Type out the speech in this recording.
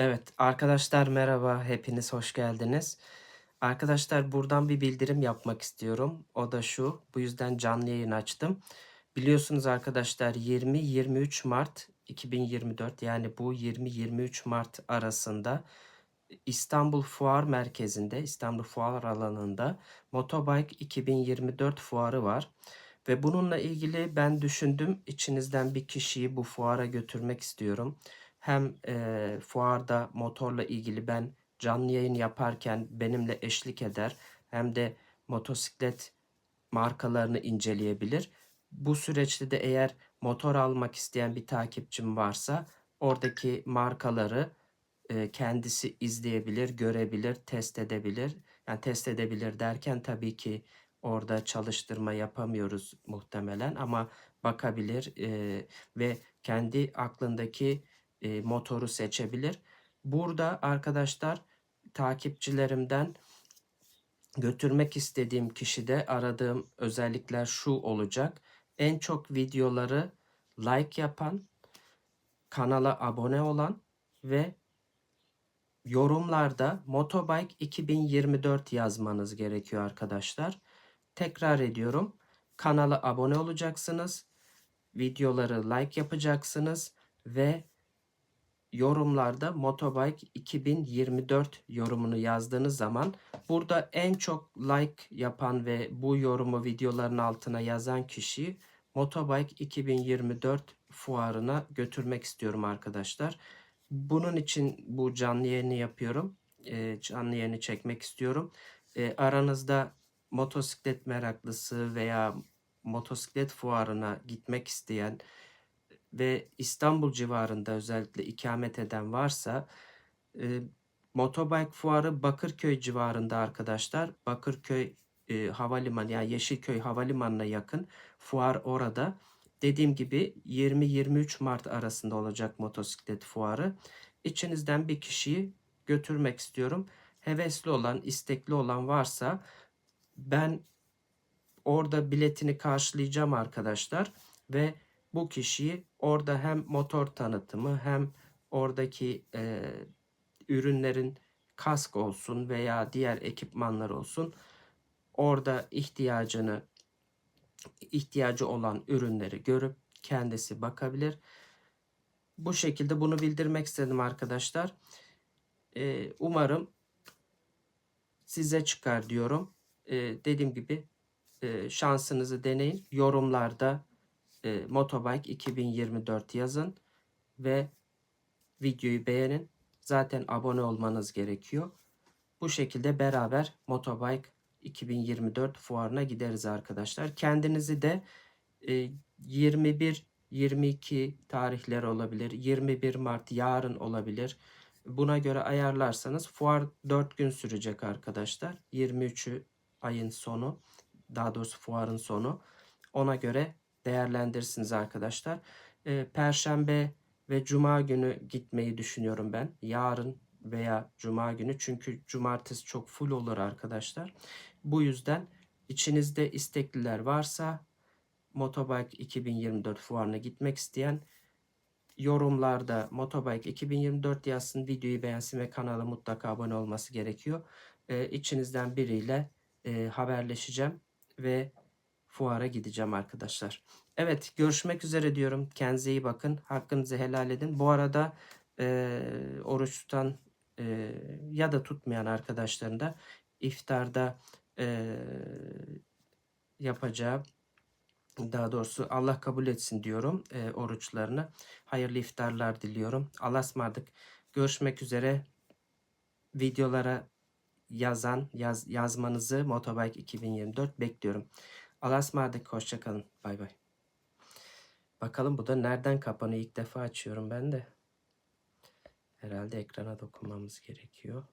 Evet, arkadaşlar merhaba, hepiniz hoş geldiniz. Arkadaşlar buradan bir bildirim yapmak istiyorum. O da şu, bu yüzden canlı yayın açtım. Biliyorsunuz arkadaşlar 20-23 Mart 2024 yani bu 20-23 Mart arasında İstanbul Fuar Merkezi'nde, İstanbul Fuar alanında Motobike 2024 fuarı var. Ve bununla ilgili ben düşündüm, içinizden bir kişiyi bu fuara götürmek istiyorum. Hem eee, fuarda motorla ilgili ben canlı yayın yaparken benimle eşlik eder hem de motosiklet markalarını inceleyebilir. Bu süreçte de eğer motor almak isteyen bir takipçim varsa oradaki markaları e, kendisi izleyebilir, görebilir, test edebilir. Yani test edebilir derken tabii ki orada çalıştırma yapamıyoruz muhtemelen ama bakabilir e, ve kendi aklındaki e, motoru seçebilir. Burada arkadaşlar takipçilerimden götürmek istediğim kişide aradığım özellikler şu olacak. En çok videoları like yapan, kanala abone olan ve yorumlarda Motobike 2024 yazmanız gerekiyor arkadaşlar. Tekrar ediyorum. Kanala abone olacaksınız. Videoları like yapacaksınız ve yorumlarda Motobike 2024 yorumunu yazdığınız zaman burada en çok like yapan ve bu yorumu videoların altına yazan kişiyi Motobike 2024 fuarına götürmek istiyorum arkadaşlar. Bunun için bu canlı yayını yapıyorum. Ee, canlı yayını çekmek istiyorum. Ee, aranızda motosiklet meraklısı veya motosiklet fuarına gitmek isteyen ve İstanbul civarında özellikle ikamet eden varsa e, Motobike fuarı Bakırköy civarında arkadaşlar. Bakırköy e, havalimanı yani Yeşilköy havalimanına yakın. Fuar orada. Dediğim gibi 20-23 Mart arasında olacak motosiklet fuarı. İçinizden bir kişiyi götürmek istiyorum. Hevesli olan, istekli olan varsa ben orada biletini karşılayacağım arkadaşlar ve bu kişiyi orada hem motor tanıtımı hem oradaki e, ürünlerin kask olsun veya diğer ekipmanlar olsun orada ihtiyacını ihtiyacı olan ürünleri görüp kendisi bakabilir. Bu şekilde bunu bildirmek istedim arkadaşlar. Ee, umarım size çıkar diyorum. Ee, dediğim gibi e, şansınızı deneyin. Yorumlarda e, Motobike 2024 yazın ve videoyu beğenin. Zaten abone olmanız gerekiyor. Bu şekilde beraber Motobike 2024 fuarına gideriz arkadaşlar. Kendinizi de e, 21 22 tarihler olabilir. 21 Mart yarın olabilir. Buna göre ayarlarsanız fuar 4 gün sürecek arkadaşlar. 23'ü ayın sonu. Daha doğrusu fuarın sonu. Ona göre değerlendirirsiniz arkadaşlar. E, Perşembe ve Cuma günü gitmeyi düşünüyorum ben. Yarın veya Cuma günü. Çünkü Cumartesi çok full olur arkadaşlar. Bu yüzden içinizde istekliler varsa Motobike 2024 fuarına gitmek isteyen yorumlarda Motobike 2024 yazsın, videoyu beğensin ve kanala mutlaka abone olması gerekiyor. Ee, içinizden biriyle e, haberleşeceğim ve fuara gideceğim arkadaşlar. Evet görüşmek üzere diyorum. Kendinize iyi bakın. Hakkınızı helal edin. Bu arada e, oruç tutan e, ya da tutmayan arkadaşların da iftarda e, yapacağı daha doğrusu Allah kabul etsin diyorum e, oruçlarını. Hayırlı iftarlar diliyorum. Allah'a ısmarladık. Görüşmek üzere. Videolara yazan yaz, yazmanızı Motobike 2024 bekliyorum. Allah'a ısmarladık. Hoşçakalın. Bay bay. Bakalım bu da nereden kapanıyor? İlk defa açıyorum ben de. Herhalde ekrana dokunmamız gerekiyor.